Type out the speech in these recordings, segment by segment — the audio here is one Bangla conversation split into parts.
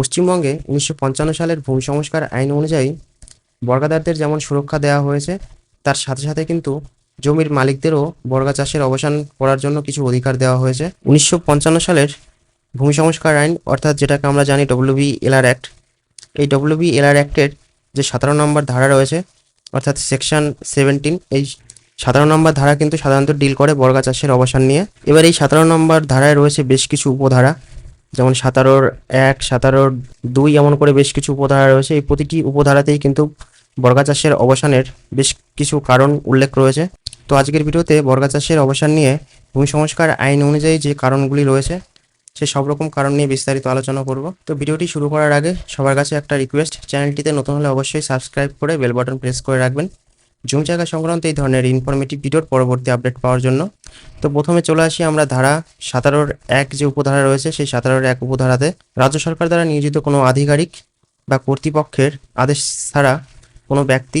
পশ্চিমবঙ্গে উনিশশো পঞ্চান্ন সালের ভূমি সংস্কার আইন অনুযায়ী বর্গাদারদের যেমন সুরক্ষা দেওয়া হয়েছে, তার সাথে সাথে কিন্তু জমির মালিকদেরও বর্গা চাষের অবসান করার জন্য কিছু অধিকার দেওয়া হয়েছে। উনিশশো পঞ্চান্ন সালের ভূমি সংস্কার আইন, অর্থাৎ যেটাকে আমরা জানি ডব্লিউবি এলআর অ্যাক্ট, এই ডব্লিউবি এলআর অ্যাক্টের যে সতেরো নম্বর ধারা রয়েছে, অর্থাৎ সেকশন সেভেন্টিন, এই সতেরো নম্বর ধারা কিন্তু সাধারণত ডিল করে বর্গা চাষের অবসান নিয়ে। এবার এই সতেরো নম্বর ধারায় রয়েছে বেশ কিছু উপধারা। যেমন সাতারোর এক, সাতারোর দুই এমন করে বেশ কিছু উপধারা রয়েছে। এই প্রতিটি উপধারাতেই কিন্তু বর্গা চাষের অবসানের বেশ কিছু কারণ উল্লেখ রয়েছে। তো আজকের ভিডিওতে বর্গা চাষের অবসান নিয়ে ভূমি সংস্কার আইন অনুযায়ী যে কারণগুলি রয়েছে, সে সব রকম কারণ নিয়ে বিস্তারিত আলোচনা করব। তো ভিডিওটি শুরু করার আগে সবার কাছে একটা রিকোয়েস্ট চ্যানেলটিতে নতুন হলে অবশ্যই সাবস্ক্রাইব করে বেল বাটন প্রেস করে রাখবেন। জমি জায়গা সংক্রান্ত এই ধরনের ইনফরমেটিভ ভিডিওর পরবর্তী আপডেট পাওয়ার জন্য। তো প্রথমে চলে আসি আমরা ধারা সাতারোর এক যে উপধারা রয়েছে, সেই সাতারোর এক উপধারাতে। রাজ্য সরকার দ্বারা নিয়োজিত কোনো আধিকারিক বা কর্তৃপক্ষের আদেশ ছাড়া কোনো ব্যক্তি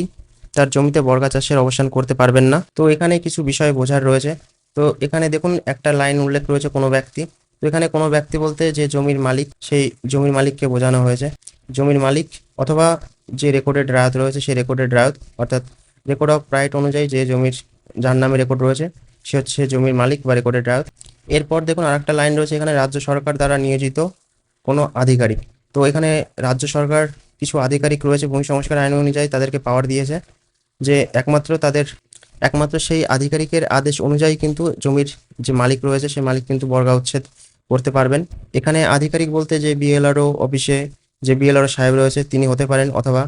তার জমিতে বর্গা চাষের অবসান করতে পারবেন না। তো এখানে কিছু বিষয় বোঝার রয়েছে। তো এখানে দেখুন, একটা লাইন উল্লেখ রয়েছে কোনো ব্যক্তি। তো এখানে কোনো ব্যক্তি বলতে যে জমির মালিক, সেই জমির মালিককে বোঝানো হয়েছে। জমির মালিক অথবা যে রেকর্ডেড রায়ত রয়েছে, সেই রেকর্ডেড রায়ত, অর্থাৎ রেকর্ড অফ রাইট অনুযায়ী যে জমির, যার নামে রেকর্ড রয়েছে, সে হচ্ছে জমির মালিক বা রেকর্ডের রায়ত। এরপর দেখুন আরেকটা লাইন রয়েছে, এখানে রাজ্য সরকার দ্বারা নিয়োজিত কোনো আধিকারিক। তো এখানে রাজ্য সরকার কিছু আধিকারিক রয়েছে, ভূমি সংস্কার আইন অনুযায়ী তাদেরকে পাওয়ার দিয়েছে, যে একমাত্র তাদের, একমাত্র সেই আধিকারিকের আদেশ অনুযায়ী কিন্তু জমির যে মালিক রয়েছে সেই মালিক কিন্তু বর্গা উচ্ছেদ করতে পারবেন। এখানে আধিকারিক বলতে যে বিএলআরও অফিসে যে বিএলআরও সাহেব রয়েছে, তিনি হতে পারেন অথবা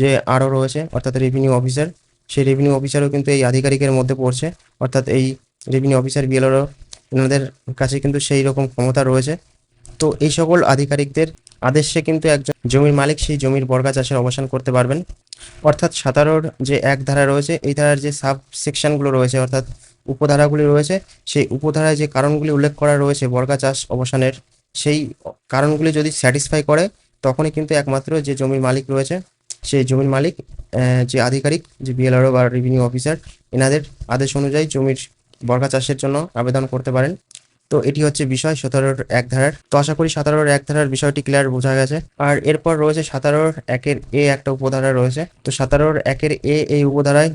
যে আরও রয়েছে, অর্থাৎ রেভিনিউ অফিসার সেই রেভিনিউ অফিসারও কিন্তু এই আধিকারিকের মধ্যে পড়ছে। অর্থাৎ এই রেভিনিউ অফিসার বিএলআরও এনাদের কাছে কিন্তু সেই রকম ক্ষমতা রয়েছে। তো এই সকল আধিকারিকদের আদেশে কিন্তু একজন জমির মালিক সেই জমির বর্গা চাষের অবসান করতে পারবেন। অর্থাৎ সাতারোর যে এক ধারা রয়েছে, এই ধারার যে সাব সেকশনগুলো রয়েছে, অর্থাৎ উপধারাগুলি রয়েছে, সেই উপধারায় যে কারণগুলি উল্লেখ করা রয়েছে বর্গা চাষ অবসানের, সেই কারণগুলি যদি স্যাটিসফাই করে, তখনই কিন্তু একমাত্র যে জমির মালিক রয়েছে সেই জমির মালিক যে আধিকারিক, যে বিএলআরও বা রেভিনিউ অফিসার এনাদের আদেশ অনুযায়ী জমির বর্গা চাষের জন্য আবেদন করতে পারেন। তো এটি হচ্ছে বিষয় সতেরোর এক ধারার। তো আশা করি সাতারোর এক ধারার বিষয়টি ক্লিয়ার বোঝা গেছে। আর এরপর রয়েছে সাতারোর একের এ একটা উপধারা রয়েছে। তো সাতারোর একের এ এই উপধারায়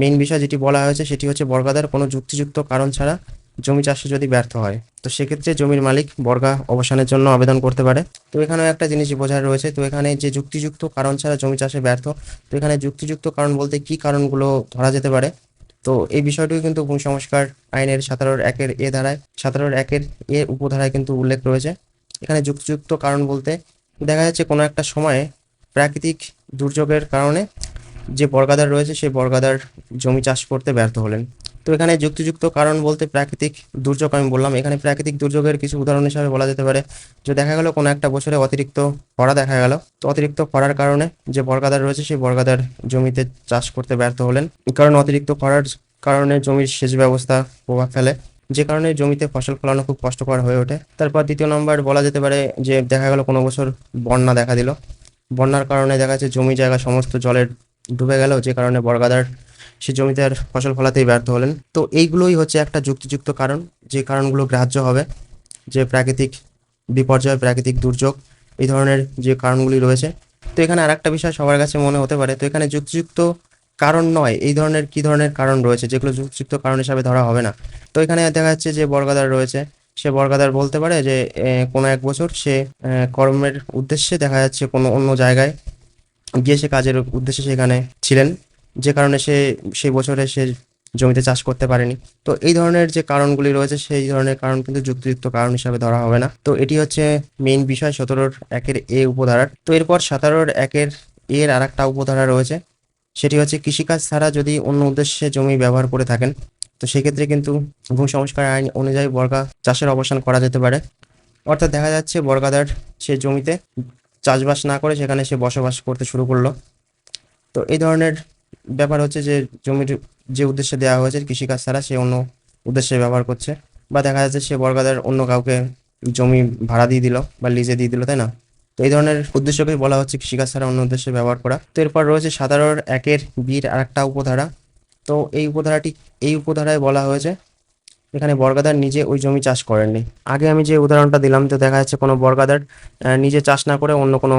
মেইন বিষয় যেটি বলা হয়েছে সেটি হচ্ছে বর্গাদার কোনো যুক্তিযুক্ত কারণ ছাড়া জমি চাষে যদি ব্যর্থ হয়, তো সেক্ষেত্রে জমির মালিক বর্গা অবসানের জন্য আবেদন করতে পারে। তো এখানেও একটা জিনিস বোঝার রয়েছে, তো এখানে যে যুক্তিযুক্ত কারণ ছাড়া জমি চাষে ব্যর্থ, তো এখানে যুক্তিযুক্ত কারণ বলতে কি কারণগুলো ধরা যেতে পারে? তো এই বিষয়টিও কিন্তু ভূমি সংস্কার আইনের সাতারোর একের এ ধারায়, সাতারোর একের এ উপধারায় কিন্তু উল্লেখ রয়েছে। এখানে যুক্তিযুক্ত কারণ বলতে দেখা যাচ্ছে কোনো একটা সময়ে প্রাকৃতিক দুর্যোগের কারণে যে বর্গাদার রয়েছে, সেই বর্গাদার জমি চাষ করতে ব্যর্থ হলেন। তো এখানে যুক্তিযুক্ত কারণ বলতে প্রাকৃতিক দুর্যোগ আমি বললাম। এখানে প্রাকৃতিক দুর্যোগের কিছু উদাহরণ হিসাবে বলা যেতে পারে, যে দেখা গেল কোনো একটা বছরে অতিরিক্ত খরা দেখা গেল। তো অতিরিক্ত খরার কারণে যে বর্গাদার রয়েছে, সেই বর্গাদার জমিতে চাষ করতে ব্যর্থ হলেন। কারণ অতিরিক্ত খরার কারণে জমির সেচ ব্যবস্থা প্রভাব ফেলে, যে কারণে জমিতে ফসল ফলানো খুব কষ্টকর হয়ে ওঠে। তারপর দ্বিতীয় নম্বর বলা যেতে পারে যে দেখা গেল কোনো বছর বন্যা দেখা দিল। বন্যার কারণে দেখা যাচ্ছে জমি জায়গা সমস্ত জলের ডুবে গেল, যে কারণে বর্গাদার সে জমিতে আর ফসল ফলাতেই ব্যর্থ হলেন। তো এইগুলোই হচ্ছে একটা যুক্তিযুক্ত কারণ। যে কারণগুলো গ্রাহ্য হবে, যে প্রাকৃতিক বিপর্যয়, প্রাকৃতিক দুর্যোগ, এই ধরনের যে কারণগুলি রয়েছে। তো এখানে আরেকটা বিষয় সবার কাছে মনে হতে পারে। তো এখানে যুক্তিযুক্ত কারণ নয়, এই ধরনের কি ধরনের কারণ রয়েছে, যেগুলো যুক্তিযুক্ত কারণ হিসাবে ধরা হবে না। তো এখানে দেখা যাচ্ছে যে বর্গাদার রয়েছে। সে বর্গাদার বলতে পারে যে কোনো এক বছর সে কর্মের উদ্দেশ্যে দেখা যাচ্ছে কোনো অন্য জায়গায় গিয়ে সে কাজের উদ্দেশ্যে সেখানে ছিলেন। যে কারণে সে, সেই বছরে সে জমিতে চাষ করতে পারেনি। তো এই ধরনের যে কারণগুলি রয়েছে, সেই ধরনের কারণ কিন্তু যুক্তিযুক্ত কারণ হিসাবে ধরা হবে না। তো এটি হচ্ছে মেইন বিষয় সতেরোর একের এ উপধারার। তো এরপর সতেরোর একের এর আর একটা উপধারা রয়েছে, সেটি হচ্ছে কৃষিকাজ ছাড়া যদি অন্য উদ্দেশ্যে জমি ব্যবহার করে থাকেন, তো সেক্ষেত্রে কিন্তু ভূমি সংস্কার আইন অনুযায়ী বর্গা চাষের অবসান করা যেতে পারে। অর্থাৎ দেখা যাচ্ছে বর্গাদার সে জমিতে চাষবাস না করে সেখানে সে বসবাস করতে শুরু করল। তো এই ধরনের ব্যাপার হচ্ছে যে জমির যে উদ্দেশ্যে দেওয়া হয়েছে কৃষিকাজ ছাড়া সে অন্য উদ্দেশ্যে ব্যবহার করছে। বা দেখা যাচ্ছে সে বর্গাদার অন্য কাউকে জমি ভাড়া দিয়ে দিল বা লিজে দিয়ে দিল, তাই না? তো এই ধরনের উদ্দেশ্যকেই বলা হচ্ছে কৃষিকাজ ছাড়া অন্য উদ্দেশ্যে ব্যবহার করা। তো এরপর রয়েছে সাধারণ একের বির আরেকটা উপধারা। তো এই উপধারাটি, এই উপধারায় বলা হয়েছে, এখানে বর্গাদার নিজে ওই জমি চাষ করেননি। আগে আমি যে উদাহরণটা দিলাম, তো দেখা যাচ্ছে কোনো বর্গাদার নিজে চাষ না করে অন্য কোনো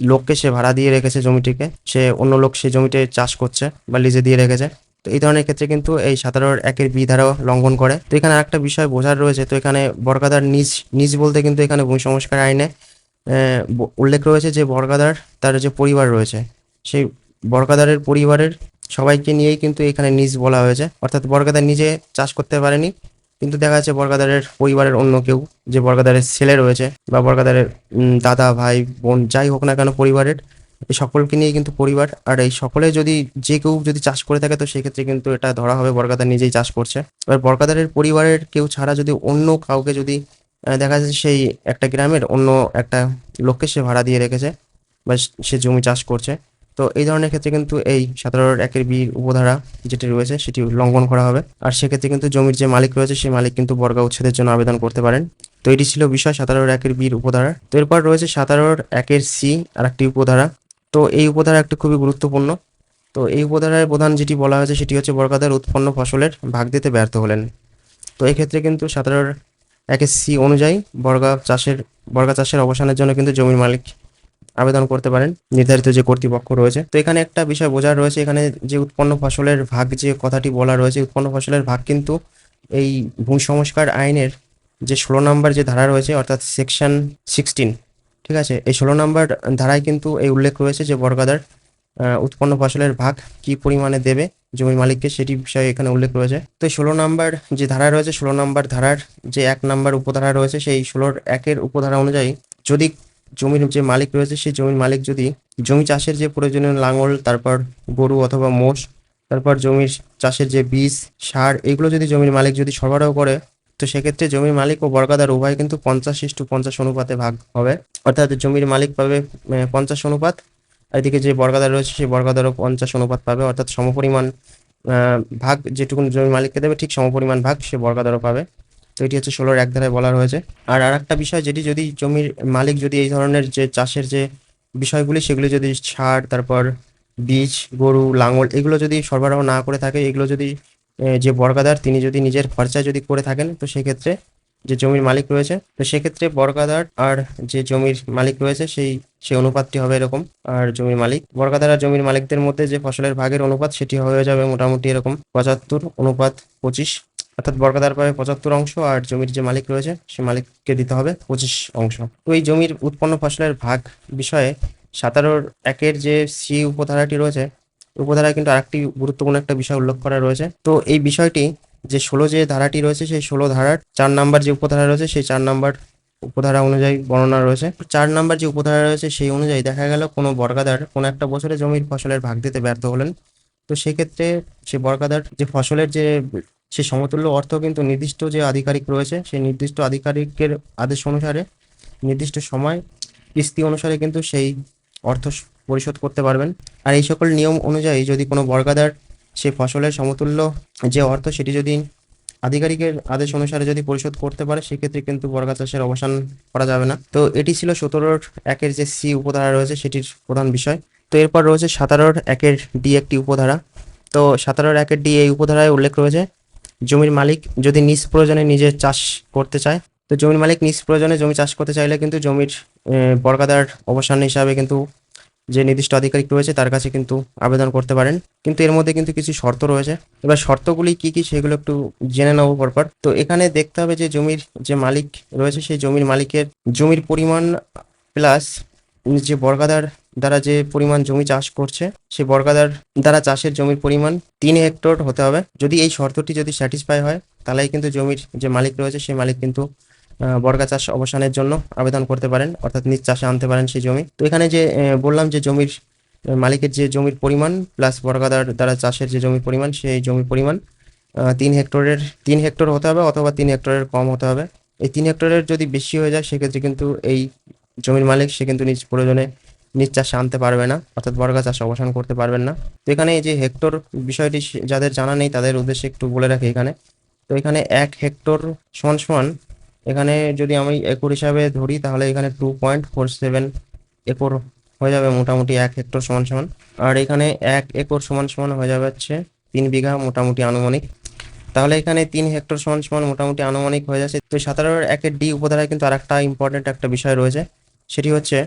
লোককে সে ভাড়া দিয়ে রেখেছে জমিটিকে, সে অন্য লোক সেই জমিতে চাষ করছে বা লিজে দিয়ে রেখেছে। তো এই ধরনের ক্ষেত্রে কিন্তু এই সাতারোর একের বি ধারাও লঙ্ঘন করে। তো এখানে একটা বিষয় বোঝার রয়েছে, তো এখানে বর্গাদার নিজ নিজ বলতে কিন্তু এখানে ভূমি সংস্কার আইনে উল্লেখ রয়েছে যে বর্গাদার তার যে পরিবার রয়েছে, সেই বর্গাদারের পরিবারের সবাইকে নিয়েই কিন্তু এখানে নিজ বলা হয়েছে। অর্থাৎ বর্গাদার নিজে চাষ করতে পারেনি কিন্তু দেখা যাচ্ছে বর্গাদারের পরিবারের অন্য কেউ, যে বর্গাদারের ছেলে রয়েছে বা বর্গাদারের দাদা, ভাই, বোন, যাই হোক না কেন পরিবারের, এই সকলকে নিয়ে কিন্তু পরিবার, আর এই সকলে যদি, যে কেউ যদি চাষ করে থাকে, তো সেক্ষেত্রে কিন্তু এটা ধরা হবে বর্গাদার নিজেই চাষ করছে। এবার বর্গাদারের পরিবারের কেউ ছাড়া যদি অন্য কাউকে যদি দেখা যাচ্ছে সেই একটা গ্রামের অন্য একটা লোককে সে ভাড়া দিয়ে রেখেছে, বা সে জমি চাষ করছে তো এই ধরনের ক্ষেত্রে কিন্তু এই সতেরোর একের বি উপধারা যেটি রয়েছে সেটি লঙ্ঘন করা হবে। আর সেক্ষেত্রে কিন্তু জমির যে মালিক রয়েছে, সেই মালিক কিন্তু বর্গা উচ্ছেদের জন্য আবেদন করতে পারেন। তো এটি ছিল বিষয় সাতারোর একের বির উপধারা। তো এরপর রয়েছে সাতারোর একের সি আর একটি উপধারা। তো এই উপধারা একটি খুবই গুরুত্বপূর্ণ। তো এই উপধারায় প্রধান যেটি বলা হয়েছে, সেটি হচ্ছে বর্গাদার উৎপন্ন ফসলের ভাগ দিতে ব্যর্থ হলেন। তো এই ক্ষেত্রে কিন্তু সাতারোর একের সি অনুযায়ী বর্গা চাষের বর্গা চাষের অবসানের জন্য কিন্তু জমির মালিক আবেদন করতে পারেন। নির্ধারিত যে কর্তৃপক্ষ রয়েছে। তো এখানে একটা বিষয় বোঝার রয়েছে, এখানে যে উৎপন্ন ফসলের ভাগ যে কথাটি বলা রয়েছে, উৎপন্ন ফসলের ভাগ কিন্তু এই ভূমি সংস্কার আইনের যে ষোলো নম্বর যে ধারা রয়েছে, অর্থাৎ সেকশন সিক্সটিন, ঠিক আছে? এই ষোলো নম্বর ধারায় কিন্তু এই উল্লেখ রয়েছে যে বর্গাদার উৎপন্ন ফসলের ভাগ কি পরিমাণে দেবে জমির মালিককে সেটি বিষয়ে এখানে উল্লেখ রয়েছে। তো ষোলো নম্বর যে ধারা রয়েছে, ষোলো নম্বর ধারার যে এক নম্বর উপধারা রয়েছে, সেই ষোলোর একের উপধারা অনুযায়ী যদি জমির যে মালিক রয়েছে, সেই জমির মালিক যদি জমি চাষের যে প্রয়োজনীয় লাঙল, তারপর গরু অথবা মোষ, তারপর জমির চাষের যে বীজ, সার, এগুলো যদি জমির মালিক যদি সরবরাহ করে, তো সেক্ষেত্রে জমির মালিক ও বর্গাদার উভয় কিন্তু পঞ্চাশ ইস্টু পঞ্চাশ অনুপাতে ভাগ হবে। অর্থাৎ জমির মালিক পাবে পঞ্চাশ অনুপাত এদিকে যে বর্গাদার রয়েছে, সেই বর্গাদারও পঞ্চাশ অনুপাত পাবে। অর্থাৎ সমপরিমাণ ভাগ যেটুকু জমির মালিককে দেবে, ঠিক সমপরিমাণ ভাগ সে বর্গাদারও পাবে। তো এটি হচ্ছে ষোলোর এক ধারায় বলা রয়েছে। আর আর একটা বিষয় যেটি যদি জমির মালিক যদি এই ধরনের যে চাষের যে বিষয়গুলি, সেগুলি যদি সার, তারপর বীজ, গরু, লাঙল, এগুলো যদি সরবরাহ না করে থাকে, এগুলো যদি যে বর্গাদার, তিনি যদি নিজের খরচায় যদি করে থাকেন, তো সেক্ষেত্রে যে জমির মালিক রয়েছে, তো সেক্ষেত্রে বর্গাদার আর যে জমির মালিক রয়েছে, সেই সেই অনুপাতটি হবে এরকম। আর জমির মালিক, বর্গাদার আর জমির মালিকদের মধ্যে যে ফসলের ভাগের অনুপাত সেটি হয়ে যাবে মোটামুটি এরকম পঁচাত্তর অনুপাত পঁচিশ। অর্থাৎ বর্গাদার পাবে পঁচাত্তর অংশ আর জমির যে মালিক রয়েছে সে মালিককে দিতে হবে পঁচিশ অংশ। তো এই জমির উৎপন্ন ফসলের ভাগ বিষয়ে সাতারোর একের যে সি উপধারাটি রয়েছে উপধারায় কিন্তু আরেকটি গুরুত্বপূর্ণ একটা বিষয় উল্লেখ করা রয়েছে। তো এই বিষয়টি যে ষোলো যে ধারাটি রয়েছে, সেই ষোলো ধারার চার নাম্বার যে উপধারা রয়েছে, সেই চার নাম্বার উপধারা অনুযায়ী বর্ণনা রয়েছে। চার নাম্বার যে উপধারা রয়েছে, সেই অনুযায়ী দেখা গেল কোনো বর্গাদার কোনো একটা বছরে জমির ফসলের ভাগ দিতে ব্যর্থ হলেন। তো সেক্ষেত্রে সে বর্গাদার যে ফসলের যে সে সমতুল্য অর্থ কিন্তু নির্দিষ্ট যে আধিকারিক রয়েছে, সেই নির্দিষ্ট আধিকারিকের আদেশ অনুসারে নির্দিষ্ট সময় কিস্তি অনুসারে কিন্তু সেই অর্থ পরিশোধ করতে পারবেন। আর এই সকল নিয়ম অনুযায়ী যদি কোনো বর্গাদার সে ফসলের সমতুল্য যে অর্থ, সেটি যদি আধিকারিকের আদেশ অনুসারে যদি পরিশোধ করতে পারে, সেক্ষেত্রে কিন্তু বর্গা চাষের অবসান করা যাবে না। তো এটি ছিল সতেরোর একের যে সি উপধারা রয়েছে, সেটির প্রধান বিষয়। তো এরপর রয়েছে সাতারোর একের ডি একটি উপধারা। তো সাতারোর একের ডি এই উপধারায় উল্লেখ রয়েছে, জমির মালিক যদি নিজ প্রয়োজনে নিজে চাষ করতে চায়, তো জমির মালিক নিজ প্রয়োজনে জমি চাষ করতে চাইলে কিন্তু জমির বর্গাদার অবসান হিসাবে কিন্তু যে নির্দিষ্ট আধিকারিক রয়েছে তার কাছে কিন্তু আবেদন করতে পারেন। কিন্তু এর মধ্যে কিন্তু কিছু শর্ত রয়েছে। এবার শর্তগুলি কি কি সেগুলো একটু জেনে নেব পরপর। তো এখানে দেখতে হবে যে জমির যে মালিক রয়েছে সেই জমির মালিকের জমির পরিমাণ প্লাস যে বর্গাদার দ্বারা যে পরিমাণ জমি চাষ করছে, সেই বর্গাদার দ্বারা চাষের জমির পরিমাণ তিন হেক্টর হতে হবে। যদি এই শর্তটি যদি স্যাটিসফাই হয়, তাহলেই কিন্তু জমির যে মালিক রয়েছে সেই মালিক কিন্তু বর্গা চাষ অবসানের জন্য আবেদন করতে পারেন, অর্থাৎ নিজ চাষে আনতে পারেন সেই জমি। তো এখানে যে বললাম যে জমির মালিকের যে জমির পরিমাণ প্লাস বর্গাদার দ্বারা চাষের যে জমির পরিমাণ, সেই জমির পরিমাণ তিন হেক্টরের, তিন হেক্টর হতে হবে অথবা তিন হেক্টরের কম হতে হবে। এই তিন হেক্টরের যদি বেশি হয়ে যায়, সেক্ষেত্রে কিন্তু এই জমির মালিক, সে কিন্তু নিজ প্রয়োজনে নিজ চাষে আনতে পারবে না, অর্থাৎ বর্গা চাষ অবসান করতে পারবেন না। তো এখানে এই যে হেক্টর বিষয়টি যাদের জানা নেই, তাদের উদ্দেশ্যে একটু বলে রাখি এখানে। তো এখানে এক হেক্টর সমান সমান এখানে যদি আমি একর হিসাবে ধরি, তাহলে এখানে two point four seven acre হয়ে যাবে মোটামুটি এক হেক্টর সমান সমান। আর এখানে এক একর সমান সমান হয়ে যাবে হচ্ছে তিন বিঘা মোটামুটি আনুমানিক। তাহলে এখানে তিন হেক্টর সমান সমান মোটামুটি আনুমানিক হয়ে যাচ্ছে। তো সতেরোর একের ডি উপধারায় কিন্তু আরেকটা ইম্পর্টেন্ট একটা বিষয় রয়েছে। সেটি হচ্ছে,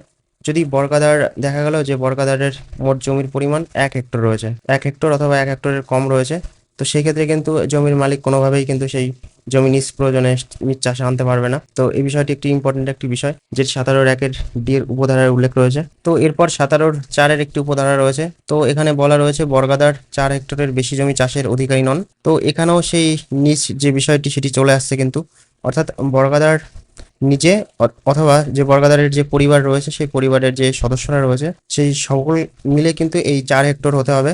যদি বর্গাদার দেখা গেল যে বর্গাদারের মোট জমির পরিমাণ এক হেক্টর রয়েছে, এক হেক্টর অথবা এক হেক্টরের কম রয়েছে, তো সেই ক্ষেত্রে কিন্তু জমির মালিক কোনোভাবেই কিন্তু সেই জমি নিজ প্রয়োজনে নিজ চাষে আনতে পারবে না। তো এই বিষয়টি একটি ইম্পর্টেন্ট একটি বিষয় যেটি সাতারোর একের ডি এর উপধারার উল্লেখ রয়েছে। তো এরপর সাতারোর চারের একটি উপধারা রয়েছে। তো এখানে বলা রয়েছে বর্গাদার চার হেক্টরের বেশি জমি চাষের অধিকারী নন। তো এখানেও সেই নিজ যে বিষয়টি সেটি চলে আসছে কিন্তু। অর্থাৎ বর্গাদার নিজে অথবা যে বর্গাদারের যে পরিবার রয়েছে, সেই পরিবারের যে সদস্যরা রয়েছে, সেই সকল মিলে কিন্তু এই চার হেক্টর হতে হবে।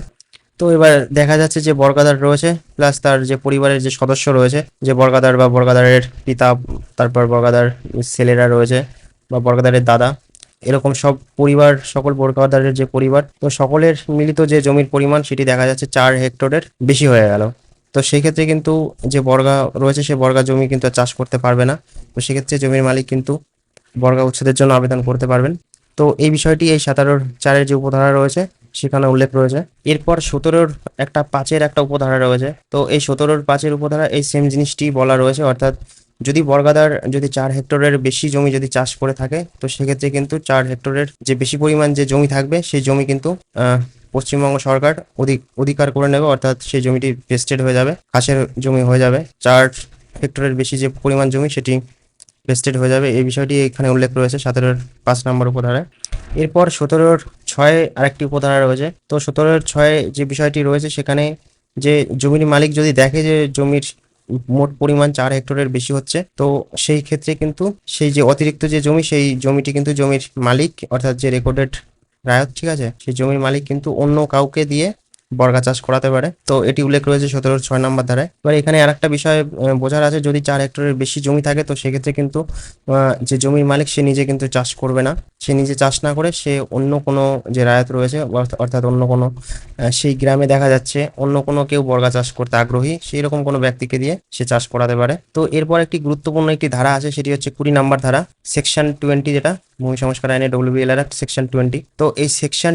তো এবার দেখা যাচ্ছে যে বর্গাদার রয়েছে প্লাস তার যে পরিবারের যে সদস্য রয়েছে, যে বর্গাদার বা বর্গাদারের পিতা, তারপর বর্গাদার ছেলেরা রয়েছে বা বর্গাদারের দাদা, এরকম সব পরিবার, সকল বর্গাদারের যে পরিবার, তো সকলের মিলিত যে জমির পরিমাণ, সেটি দেখা যাচ্ছে চার হেক্টরের বেশি হয়ে গেল। তো সেই ক্ষেত্রে কিন্তু যে বর্গা রয়েছে, সে বর্গা জমি কিন্তু চাষ করতে পারবে না। তো সেক্ষেত্রে জমির মালিক কিন্তু বর্গা উচ্ছেদের জন্য আবেদন করতে পারবেন। তো এই বিষয়টি এই সাতারোর চারের যে উপধারা রয়েছে সেখানে উল্লেখ রয়েছে। এরপর সতেরোর একটা পাঁচের একটা উপধারা রয়েছে। তো এই সতেরোর পাঁচের উপধারা এই সেম জিনিসটি বলা রয়েছে, অর্থাৎ যদি বর্গাদার যদি চার হেক্টরের বেশি জমি যদি চাষ করে থাকে, তো সেক্ষেত্রে কিন্তু চার হেক্টরের যে বেশি পরিমাণ যে জমি থাকবে, সেই জমি কিন্তু পশ্চিমবঙ্গ সরকার অধিক, অধিকার করে নেবে, অর্থাৎ সেই জমিটি ভেস্টেড হয়ে যাবে খাসের জমি হয়ে যাবে। চার হেক্টরের বেশি যে পরিমাণ জমি, সেটি ভেস্টেড হয়ে যাবে। এই বিষয়টি এখানে উল্লেখ রয়েছে, সতেরোর পাঁচ নম্বর উপধারায়। এরপর সতেরোর ছয়ে আরেকটি উপধারা রয়েছে। তো সতেরোর ছয়ে যে বিষয়টি রয়েছে, সেখানে যে জমির মালিক যদি দেখে যে জমির মোট পরিমাণ চার হেক্টরের বেশি হচ্ছে, তো সেই ক্ষেত্রে কিন্তু সেই যে অতিরিক্ত যে জমি, সেই জমিটি কিন্তু জমির মালিক, অর্থাৎ যে রেকর্ডেড রায়ত, ঠিক আছে? সেই জমির মালিক কিন্তু অন্য কাউকে দিয়ে বর্গা চাষ করাতে পারে। তো এটি উল্লেখ রয়েছে সতেরোর ছয় নম্বর ধারায়। এবার এখানে আরেকটা বিষয় বোঝার আছে, যদি চার হেক্টরের বেশি জমি থাকে, তো সেক্ষেত্রে কিন্তু যে জমির মালিক, সে নিজে কিন্তু চাষ করবে না। সে নিজে চাষ না করে, সে অন্য কোনো যে রায়ত রয়েছে অর্থাৎ অন্য কোনো সেই গ্রামে দেখা যাচ্ছে, অন্য কোনো কেউ বর্গা চাষ করতে আগ্রহী, সেই রকম কোনো ব্যক্তিকে দিয়ে সে চাষ করাতে পারে। তো এরপর একটি গুরুত্বপূর্ণ একটি ধারা আছে, সেটি হচ্ছে কুড়ি নাম্বার ধারা সেকশন টোয়েন্টি যেটা, ভূমি সংস্কার আইনে ডব্লিউবিএল এর সেকশন টোয়েন্টি তো এই সেকশন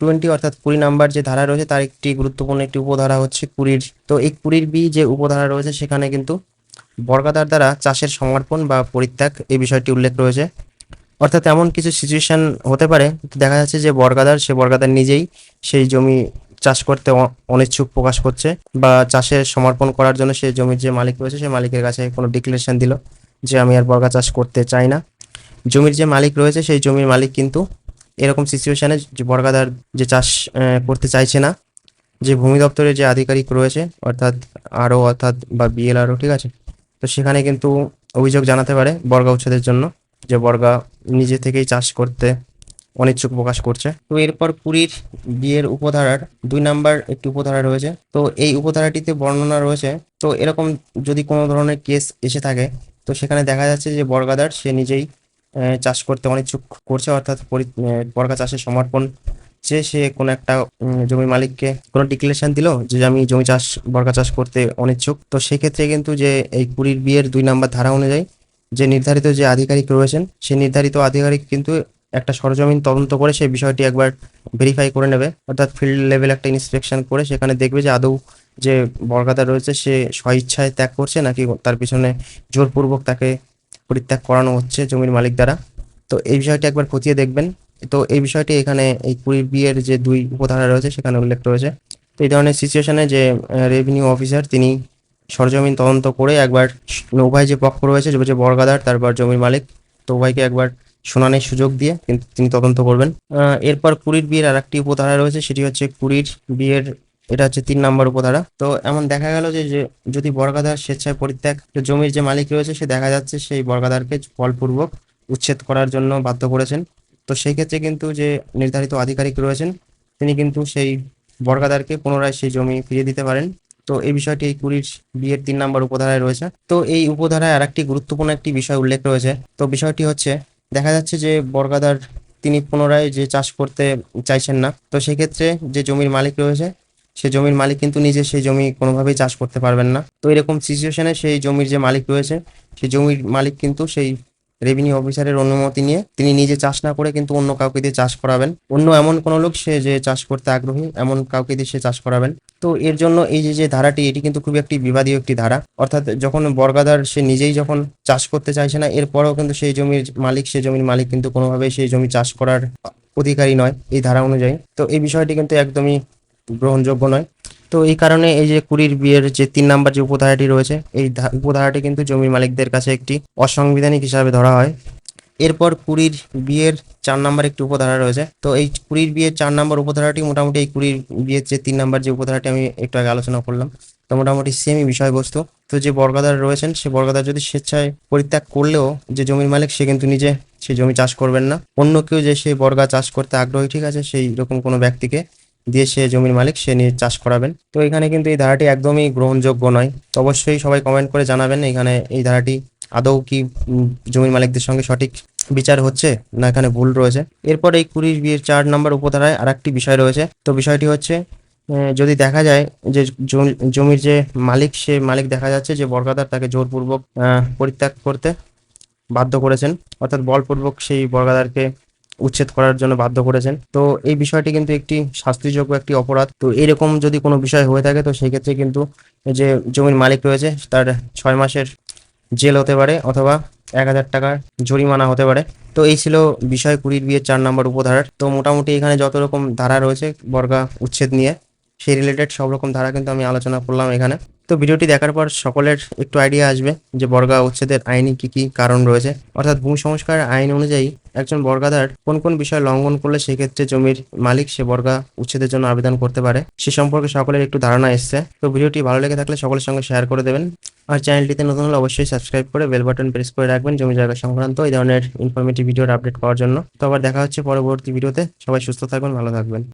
টোয়েন্টি অর্থাৎ কুড়ি নাম্বার যে ধারা রয়েছে, তার একটি গুরুত্বপূর্ণ একটি উপধারা হচ্ছে কুড়ির। তো এই কুড়ির বি যে উপধারা রয়েছে, সেখানে কিন্তু বর্গাদার দ্বারা চাষের সমর্পণ বা পরিত্যাগ এই বিষয়টি উল্লেখ রয়েছে। অর্থাৎ এমন কিছু সিচুয়েশন হতে পারে, দেখা যাচ্ছে যে বর্গাদার সে বর্গাদার নিজেই সেই জমি চাষ করতে অনিচ্ছুক প্রকাশ করছে বা চাষে সমর্পণ করার জন্য সেই জমির যে মালিক রয়েছে সেই মালিকের কাছে কোনো ডিক্লারেশন দিল যে আমি আর বর্গা চাষ করতে চাই না। জমির যে মালিক রয়েছে, সেই জমির মালিক কিন্তু এরকম সিচুয়েশনে যে বর্গাদার যে চাষ করতে চাইছে না, যে ভূমি দপ্তরের যে আধিকারিক রয়েছে, অর্থাৎ আরও অর্থাৎ বা বিএলআরও ঠিক আছে? তো সেখানে কিন্তু অভিযোগ জানাতে পারে বর্গা উচ্ছেদের জন্য, যে বর্গা নিজে থেকেই চাষ করতে অনিচ্ছুক প্রকাশ করছে। তো এরপর পুরীর বিয়ের উপধারার দুই নাম্বার একটি উপধারা রয়েছে। তো এই উপধারাটিতে বর্ণনা রয়েছে, তো এরকম যদি কোনো ধরনের কেস এসে থাকে, তো সেখানে দেখা যাচ্ছে যে বর্গাদার সে নিজেই চাষ করতে অনিচ্ছুক করছে অর্থাৎ পরি- আহ, বর্গা চাষের সমর্পণ যে সে কোনো একটা জমির মালিককে কোনো ডিক্লারেশন দিল যে আমি জমি চাষ বর্গা চাষ করতে অনিচ্ছুক। তো সেক্ষেত্রে কিন্তু যে এই কুড়ির বিয়ের দুই নাম্বার ধারা অনুযায়ী যে নির্ধারিত যে আধিকারিক রয়েছেন সেই নির্ধারিত আধিকারিক কিন্তু একটা সরজমিন তদন্ত করে সেই বিষয়টি একবার ভেরিফাই করে নেবে। অর্থাৎ ফিল্ড লেভেল একটা ইন্সপেকশন করে সেখানে দেখবে যে আদৌ যে বর্গাদার রয়েছে সে স্বইচ্ছায় ত্যাগ করছে নাকি তার পিছনে জোরপূর্বক তাকে পরিত্যাগ করানো হচ্ছে জমির মালিক দ্বারা। তো এই বিষয়টি একবার খতিয়ে দেখবেন। তো এই বিষয়টি এখানে এই কুড়ির বিয়ের যে দুই উপধারা রয়েছে, সেখানে উল্লেখ রয়েছে। তো এই ধরনের সিচুয়েশনে যে রেভিনিউ অফিসার তিনি সরজমিন তদন্ত করে একবার উভয় যে পক্ষ রয়েছে, যে বর্গাদার, তারপর জমির মালিক, তো উভয়কে একবার শুনানির সুযোগ দিয়ে কিন্তু তিনি তদন্ত করবেন। এরপর কুড়ির বিয়ের আর একটি উপধারা রয়েছে, সেটি হচ্ছে কুড়ির বিয়ের এটা হচ্ছে তিন নম্বর উপধারা। তো এমন দেখা গেল যে যদি বর্গাদার স্বেচ্ছায় পরিত্যাগ জমির যে মালিক রয়েছে, সে দেখা যাচ্ছে সেই বর্গাদারকে ফলপূর্বক উচ্ছেদ করার জন্য বাধ্য করেছেন। তো সেই ক্ষেত্রে কিন্তু যে নির্ধারিত আধিকারিক রয়েছেন, তিনি কিন্তু সেই বর্গাদারকে পুনরায় সেই জমি ফিরিয়ে দিতে পারেন। তো এই বিষয়টি এই কুড়ির বিয়ের তিন নম্বর উপধারায় রয়েছে। তো এই উপধারায় আরেকটি গুরুত্বপূর্ণ একটি বিষয় উল্লেখ রয়েছে। তো বিষয়টি হচ্ছে, দেখা যাচ্ছে যে বর্গাদার তিনি পুনরায় যে চাষ করতে চাইছেন না, তো সেক্ষেত্রে যে জমির মালিক রয়েছে সে জমির মালিক কিন্তু নিজে সেই জমি কোনোভাবেই চাষ করতে পারবেন না। তো এরকম সিচুয়েশনে সেই জমির যে মালিক রয়েছে সেই জমির মালিক কিন্তু সেই রেভিনিউ অফিসারের অনুমতি নিয়ে তিনি নিজে চাষ না করে কিন্তু অন্য কাউকে দিয়ে চাষ করাবেন। অন্য এমন কোনো লোক সে যে চাষ করতে আগ্রহী, এমন কাউকে দিয়ে সে চাষ করাবেন। তো এর জন্য এই যে যে ধারাটি, এটি কিন্তু খুবই একটি বিবাদীয় একটি ধারা। অর্থাৎ যখন বর্গাদার সে নিজেই যখন চাষ করতে চাইছে না, এরপরেও কিন্তু সেই জমির মালিক সেই জমির মালিক কিন্তু কোনোভাবেই সেই জমি চাষ করার অধিকারী নয় এই ধারা অনুযায়ী। তো এই বিষয়টি কিন্তু একদমই গ্রহণযোগ্য নয়। তো এই কারণে এই যে কুড়ির বিয়ের যে তিন নাম্বার যে উপধারাটি রয়েছে, এই উপধারাটি কিন্তু জমির মালিকদের কাছে একটি অসাংবিধানিক হিসাবে ধরা হয়। এরপর কুড়ির বিয়ের চার নাম্বার একটি উপধারা রয়েছে। তো এই কুড়ির বিয়ের চার নাম্বার উপধারাটি মোটামুটি এই কুড়ির বিয়ের যে তিন নাম্বার যে উপধারাটি আমি একটু আগে আলোচনা করলাম, তো মোটামুটি সেমই বিষয়বস্তু। তো যে বর্গাদার রয়েছেন, সে বর্গাদার যদি স্বেচ্ছায় পরিত্যাগ করলেও যে জমির মালিক, সে কিন্তু নিজে সে জমি চাষ করবেন না। অন্য কেউ যে সেই বর্গা চাষ করতে আগ্রহী, ঠিক আছে, সেই রকম কোনো ব্যক্তিকে দিয়ে সে জমির মালিক, সে নিয়ে চাষ করাবেন। তো এখানে কিন্তু এই ধারাটি একদমই গ্রহণযোগ্য নয়। তো অবশ্যই সবাই কমেন্ট করে জানাবেন এখানে এই ধারাটি আদৌ কি জমির মালিকদের সঙ্গে সঠিক বিচার হচ্ছে না এখানে ভুল রয়েছে। এরপর এই কুড়ি বিয়ের চার নম্বর উপধারায় আর একটি বিষয় রয়েছে। তো বিষয়টি হচ্ছে যদি দেখা যায় যে জমি- জমির যে মালিক, সে মালিক দেখা যাচ্ছে যে বর্গাদার তাকে জোরপূর্বক পরিত্যাগ করতে বাধ্য করেছেন। অর্থাৎ বলপূর্বক সেই বর্গাদারকে উচ্ছেদ করার জন্য বাধ্য করেছেন। তো এই বিষয়টি কিন্তু একটি শাস্তিযোগ্য একটি অপরাধ। তো এরকম যদি কোনো বিষয় হয়ে থাকে, তো সেই ক্ষেত্রে কিন্তু যে জমির মালিক রয়েছে, তার ছয় মাসের জেল হতে পারে অথবা এক হাজার টাকার জরিমানা হতে পারে। তো এই ছিল বিষয় কুড়ির বিয়ের চার নম্বর উপধারার। তো মোটামুটি এখানে যত রকম ধারা রয়েছে, বর্গা উচ্ছেদ নিয়ে সেই রিলেটেড সব রকম ধারা কিন্তু আমি আলোচনা করলাম এখানে। তো ভিডিওটি দেখার পর সকলের একটু আইডিয়া আসবে যে বর্গা উচ্ছেদের আইনি কি কি কারণ রয়েছে। অর্থাৎ ভূমি সংস্কার আইন অনুযায়ী একজন বর্গাদার কোন কোন বিষয় লঙ্ঘন করলে সেক্ষেত্রে জমির মালিক সে বর্গা উচ্ছেদের জন্য আবেদন করতে পারে, সে সম্পর্কে সকলের একটু ধারণা এসছে। তো ভিডিওটি ভালো লেগে থাকলে সকলের সঙ্গে শেয়ার করে দেবেন। আর চ্যানেলটিতে নতুন হলে অবশ্যই সাবস্ক্রাইব করে বেল বাটন প্রেস করে রাখবেন জমি জায়গা সংক্রান্ত এই ধরনের ইনফরমেটিভ ভিডিওর আপডেট পাওয়ার জন্য। তো আবার দেখা হচ্ছে পরবর্তী ভিডিওতে সবাই সুস্থ থাকবেন, ভালো থাকবেন।